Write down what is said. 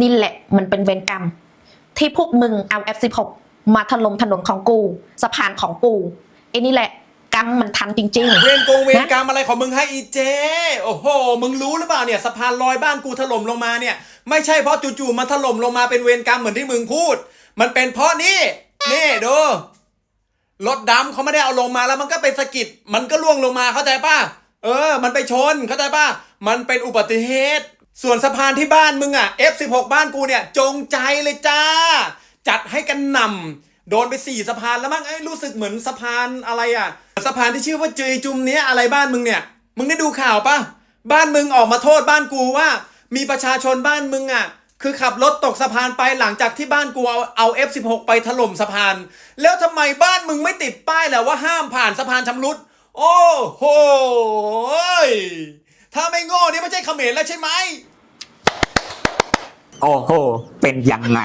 นี่แหละมันเป็นเวรกรรม ที่พวกมึงเอา F16 มาถล่มถนนของกู สะพานของกูไอ้นี่แหละกรรมมันทันจริงเวรโกงเวรกรรมอะไรของมึงให้อีเจ โอ้โห มึงรู้หรือเปล่าเนี่ยสะพานลอยบ้านกูถล่มลงมาเนี่ย ไม่ใช่เพราะจู่ๆมันถล่มลงมาเป็นเวรกรรมเหมือนที่มึงพูด มันเป็นเพราะนี่นี่ดูรถดำเขาไม่ได้เอาลงมาแล้วมันก็เป็นสะกิดมันก็ล่วงลงมาเข้าใจป่ะเออ มันไปชนเข้าใจป่ะมันเป็นอุบัติเหตุ ส่วนสะพานที่บ้านมึงอะ F16 บ้านกูเนี่ย จงใจเลยจ้า จัดให้กันนำโดนไปสี่สะพานแล้วมั้งไอ้ยรู้สึกเหมือนสะพานอะไรอะสะพานที่ชื่อว่าเจยจุมเนี้ยอะไรบ้านมึงเนี่ย มึงได้ดูข่าวปะบ้านมึงออกมาโทษบ้านกูว่า มีประชาชนบ้านมึงอะคือขับรถตกสะพานไปหลังจากที่บ้านกูเอาเอา F16 ไปถล่มสะพาน แล้วทำไมบ้านมึงไม่ติดป้ายแหละว่าห้ามผ่านสะพานชำรุด โอ้โห ถ้าไม่โง่นี่ไม่ใช่เขมรแล้วใช่ไหม โอ้โห เป็นยังไง